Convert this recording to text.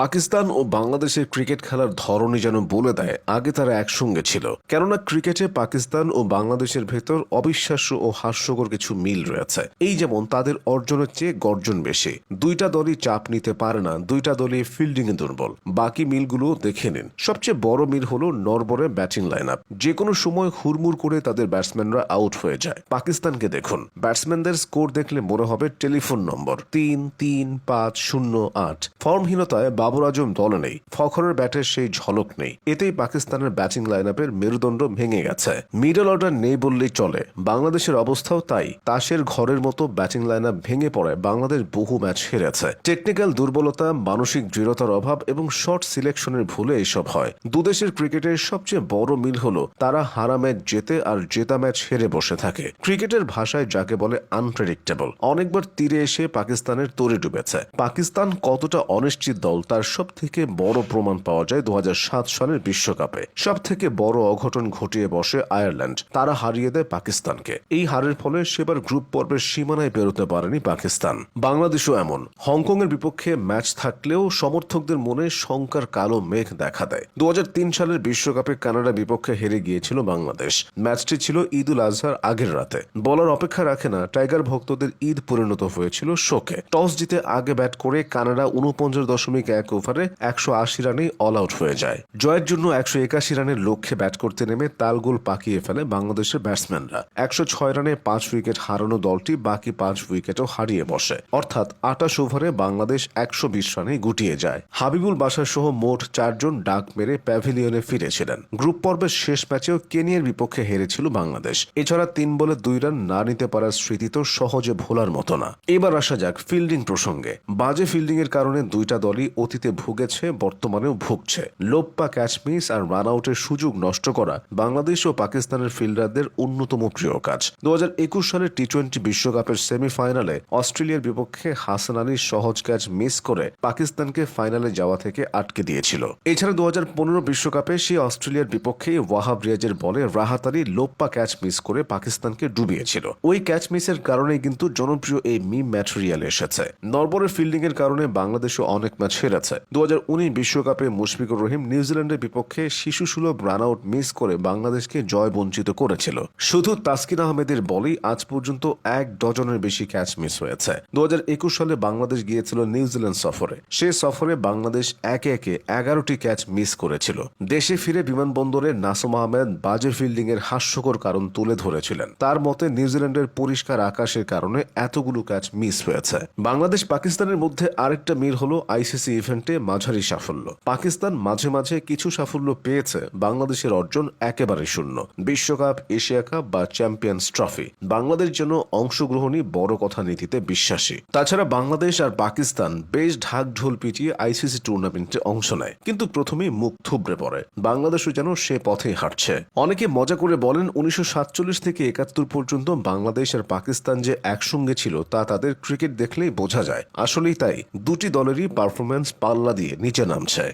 পাকিস্তান ও বাংলাদেশের ক্রিকেট খেলার ধরনই যেন বলে দেয়, আগে তারা একসঙ্গে ছিল। কেননা ক্রিকেটে পাকিস্তান ও বাংলাদেশের ভেতর অবিশ্বাস্য ও হাস্যকর কিছু মিল রয়েছে। এই যেমন তাদের অর্জনের চেয়ে গর্জন বেশি। দুইটা দলই চাপ নিতে পারে না, দুইটা দলই ফিল্ডিং এ দুর্বল। বাকি মিলগুলো দেখে নিন। সবচেয়ে বড় মিল হলো নরবরে ব্যাটিং লাইন আপ যে কোনো সময় হুড়মুড় করে তাদের ব্যাটসম্যানরা আউট হয়ে যায়। পাকিস্তানকে দেখুন। ব্যাটসম্যানদের স্কোর দেখলে মনে হবে টেলিফোন নম্বর তিন তিন, পাঁচ, শূন্য, আট। ফর্মহীনতায় বাবর আজম দলে নেই। ফখরের ব্যাটের সেই ঝলক নেই। এতেই পাকিস্তানের ব্যাটিং লাইন আপের মেরুদণ্ড ভেঙে গেছে। মিডল অর্ডার নেই বললেই চলে। বাংলাদেশের অবস্থাও তাই। তাসের ঘরের মতো ব্যাটিং লাইন আপ ভেঙে পড়ে। বাংলাদেশ বহু ম্যাচ হেরেছে। টেকনিক্যাল দুর্বলতা, মানসিক দৃঢ়তার অভাব এবং শর্ট সিলেকশনের ভুলে এসব হয়। দুদেশের ক্রিকেটের সবচেয়ে বড় মিল হলো, তারা হারা ম্যাচ জেতে আর জেতা ম্যাচ হেরে বসে থাকে। ক্রিকেটের ভাষায় যাকে বলে আনপ্রেডিক্টেবল অনেকবার তীরে এসে পাকিস্তানের তরে ডুবেছে। পাকিস্তান কতটা অনিশ্চিত দল, তার সব থেকে বড় প্রমাণ পাওয়া যায় দু হাজার সাত সালের বিশ্বকাপে। সব থেকে বড় অঘটন ঘটিয়ে বসে আয়ারল্যান্ড। তারা হারিয়ে দেয় পাকিস্তানকে। এই হারের ফলে সেবার গ্রুপ পর্বের সীমানায় বেরোতে পারেনি পাকিস্তান। বাংলাদেশও এমন। হংকং এর বিপক্ষে ম্যাচ থাকলেও সমর্থকদের মনে শঙ্কার কালো মেঘ দেখা দেয়। দুহাজার তিন সালের বিশ্বকাপে কানাডা বিপক্ষে হেরে গিয়েছিল বাংলাদেশ। ম্যাচটি ছিল ঈদ উল আজহার আগের রাতে। বলার অপেক্ষা রাখে না, টাইগার ভক্তদের ঈদ পরিণত হয়েছিল শোকে। টস জিতে আগে ব্যাট করে কানাডা উনপঞ্চাশ দশমিক এক ওভারে একশো আশি রানে অল আউট হয়ে যায়। জয়ের জন্য একশো একাশি রানের লক্ষ্যে ব্যাট করতে নেমে তালগোল পাকিয়ে ফেলে বাংলাদেশের ব্যাটসম্যানরা একশো ছয় রানে পাঁচ উইকেট হারানো দলটি বাকি পাঁচ উইকেটও হারিয়ে বসে। অর্থাৎ আটাশ ওভারে বাংলাদেশ একশো বিশ রানে গুটিয়ে যায়। হাবিবুল বাসার সহ মোট চারজন ডাক মেরে প্যাভিলিয়নে ফিরেছিলেন। গ্রুপ পর্বের শেষ ম্যাচেও কেনিয়ার বিপক্ষে হেরেছিল বাংলাদেশ। এছাড়া তিন বলে দুই রান না নিতে পারার স্মৃতি তো সহজে ভোলার মতো না। এবার আসা যাক ফিল্ডিং প্রসঙ্গে। বাজে ফিল্ডিং এর কারণে দুইটা দলই অতীতে ভুগেছে, বর্তমানেও ভুগছে। লোপ্পা ক্যাচ মিস আর রান আউটের সুযোগ নষ্ট করা বাংলাদেশ ও পাকিস্তানের ফিল্ডারদের অন্যতম প্রিয় কাজ। দুহাজার একুশ সালের টি টোয়েন্টি বিশ্বকাপের সেমিফাইনালে অস্ট্রেলিয়ার বিপক্ষে হাসান আলীর সহজ ক্যাচ মিস করে পাকিস্তানকে ফাইনালে যাওয়া থেকে আটকে দিয়েছিল। এছাড়া দু বিশ্বকাপে সেই অস্ট্রেলিয়ার বিপক্ষে ওয়াহাব রিয়াজের বলে রাহাত আলী লোপ্পা ক্যাচ মিস করে পাকিস্তানকে ডুবিয়েছিল। ওই ক্যাচ মিসের কারণেই কিন্তু জনপ্রিয় এই মিম ম্যাটেরিয়াল এসেছে। নরবরের ফিল্ডিং এর কারণে বাংলাদেশও অনেক ম্যাচ হেরেছে দু বিশ্বকাপে মুশফিকুর রহিম নিউজিল্যান্ডের বিপক্ষে শিশু সুলভ রান আউট মিস করে বাংলাদেশকে জয় বঞ্চিত করেছিল। শুধু তাসকিন আহমেদের বলেই আজ পর্যন্ত এক ডজনের বেশি ক্যাচ মিস হয়েছে। দু সালে বাংলাদেশ গিয়েছিল নিউজিল্যান্ড সফরে। সে সফরে বাংলাদেশ একে একে এগারোটি ক্যাচ মিস করেছিল। দেশে ফিরে বিমানবন্দরে নাসুম আহমেদ বাজে ফিল্ডিং এর হাস্যকর কারণ তুলে ধরেছিলেন। তার মতে, নিউজিল্যান্ডের পরিষ্কার আকাশের কারণে এতগুলো ক্যাচ মিস হয়েছে। বাংলাদেশ পাকিস্তানের মধ্যে আরেকটা মিল হলো আইসিসি ইভেন্টে মাঝারি সাফল্য। পাকিস্তান মাঝে মাঝে কিছু সাফল্য পেয়েছে, বাংলাদেশের অর্জন একেবারে শূন্য। বিশ্বকাপ, এশিয়া কাপ বা চ্যাম্পিয়ন্স ট্রফি। বাংলাদেশ যেন অংশগ্রহণই বড় কথা নীতিতে বিশ্বাসী। তাছাড়া বাংলাদেশ আর পাকিস্তান বেশ ঢাক ঢোল পিটিয়ে আইসিসি টুর্নামেন্টে অংশ নেয়, কিন্তু প্রথমে মুখ থুবড়ে পড়ে। বাংলাদেশও যেন সে পথেই হাঁটছে। অনেকে মজা করে বলেন, উনিশশো সাতচল্লিশ থেকে একাত্তর পর্যন্ত বাংলাদেশ আর পাকিস্তান যে একসঙ্গে ছিল, তা তাদের ক্রিকেট দেখলেই বোঝা যায়। আসলেই তাই, দুটি দলেরই পারফরমেন্স পাল্লা দিয়ে নিচে নামছে।